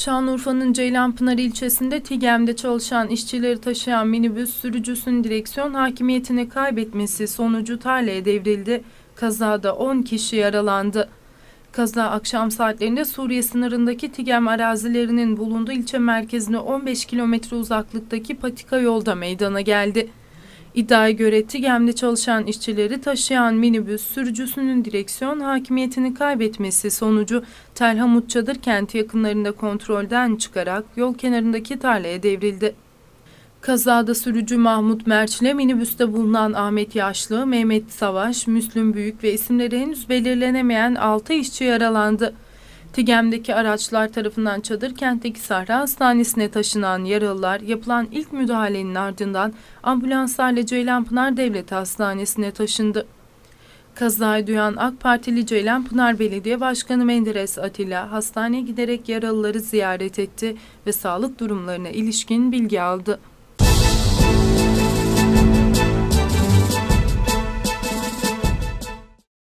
Şanlıurfa'nın Ceylanpınar ilçesinde TİGEM'de çalışan işçileri taşıyan minibüs sürücüsünün direksiyon hakimiyetini kaybetmesi sonucu tarlaya devrildi. Kazada 10 kişi yaralandı. Kaza akşam saatlerinde Suriye sınırındaki TİGEM arazilerinin bulunduğu ilçe merkezine 15 kilometre uzaklıktaki patika yolda meydana geldi. İddiaya göre TİGEM'de çalışan işçileri taşıyan minibüs sürücüsünün direksiyon hakimiyetini kaybetmesi sonucu Telhamut Çadır kenti yakınlarında kontrolden çıkarak yol kenarındaki tarlaya devrildi. Kazada sürücü Mahmut Merç ile minibüste bulunan Ahmet Yaşlı, Mehmet Savaş, Müslüm Büyük ve isimleri henüz belirlenemeyen 6 işçi yaralandı. TİGEM'deki araçlar tarafından Çadır kentteki Sahra Hastanesi'ne taşınan yaralılar yapılan ilk müdahalenin ardından ambulanslarla Ceylanpınar Devlet Hastanesi'ne taşındı. Kazayı duyan AK Partili Ceylanpınar Belediye Başkanı Menderes Atilla hastaneye giderek yaralıları ziyaret etti ve sağlık durumlarına ilişkin bilgi aldı.